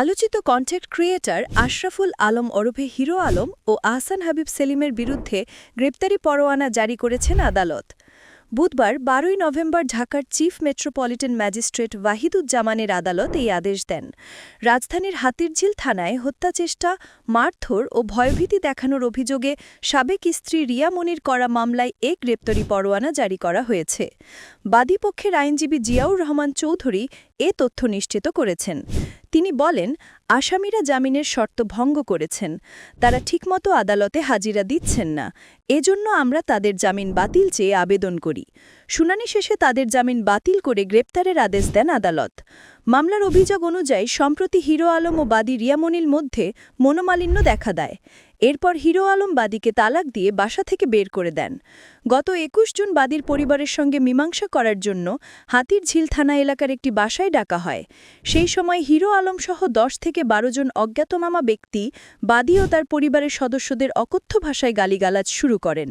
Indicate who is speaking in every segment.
Speaker 1: আলোচিত content creator Ashraful Alam ওরফে hero Alam ও আহসান হাবিব সেলিমের বিরুদ্ধে গ্রেপ্তারি পরোয়ানা জারি করেছেন আদালত। বুধবার বারোই নভেম্বর ঢাকার চিফ মেট্রোপলিটন ম্যাজিস্ট্রেট ওয়াহিদুজ্জামানের আদালত এই আদেশ দেন। রাজধানীর হাতিরঝিল থানায় হত্যাচেষ্টা মারধর ও ভয়ভীতি দেখানোর অভিযোগে সাবেক স্ত্রী রিয়া মনির করা মামলায় এ গ্রেপ্তারি পরোয়ানা জারি করা হয়েছে। বাদীপক্ষের আইনজীবী জিয়াউর রহমান চৌধুরী এ তথ্য নিশ্চিত করেছেন। তিনি বলেন, আসামিরা জামিনের শর্ত ভঙ্গ করেছেন। তারা ঠিকমতো আদালতে হাজিরা দিচ্ছেন না। এজন্য আমরা তাদের জামিন বাতিল চেয়ে আবেদন করি। শুনানি শেষে তাদের জামিন বাতিল করে গ্রেপ্তারের আদেশ দেন আদালত। মামলার অভিযোগ অনুযায়ী সম্প্রতি হিরো আলম ও বাদী রিয়ামনির মধ্যে মনোমালিন্য দেখা দেয়। এরপর হিরো আলম বাদীকে তালাক দিয়ে বাসা থেকে বের করে দেন। গত একুশ জুন বাদীর পরিবারের সঙ্গে মীমাংসা করার জন্য হাতির ঝিল থানা এলাকার একটি বাসায় ডাকা হয়। সেই সময় হিরো আলম সহ দশ থেকে বারো জন অজ্ঞাতনামা ব্যক্তি বাদী ও তার পরিবারের সদস্যদের অকথ্য ভাষায় গালিগালাজ শুরু করেন।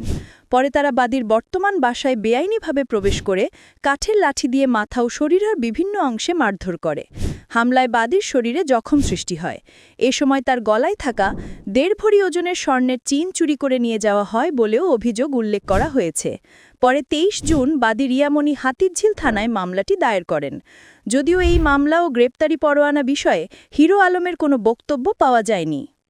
Speaker 1: পরে তারা বাদীর বর্তমান বাসায় বেআইনিভাবে প্রবেশ করে কাঠের লাঠি দিয়ে মাথা ও শরীরের বিভিন্ন অংশে মারধর করে। হামলায় বাদীর শরীরে জখম সৃষ্টি হয়। এ সময় তার গলায় থাকা দেড় ভরি ওজনের স্বর্ণের চিন চুরি করে নিয়ে যাওয়া হয় বলেও অভিযোগ উল্লেখ করা হয়েছে। পরে তেইশ জুন বাদী রিয়ামণি হাতিরঝিল থানায় মামলাটি দায়ের করেন। যদিও এই মামলা ও গ্রেপ্তারি পরোয়ানা বিষয়ে হিরো আলমের কোনো বক্তব্য পাওয়া যায়নি।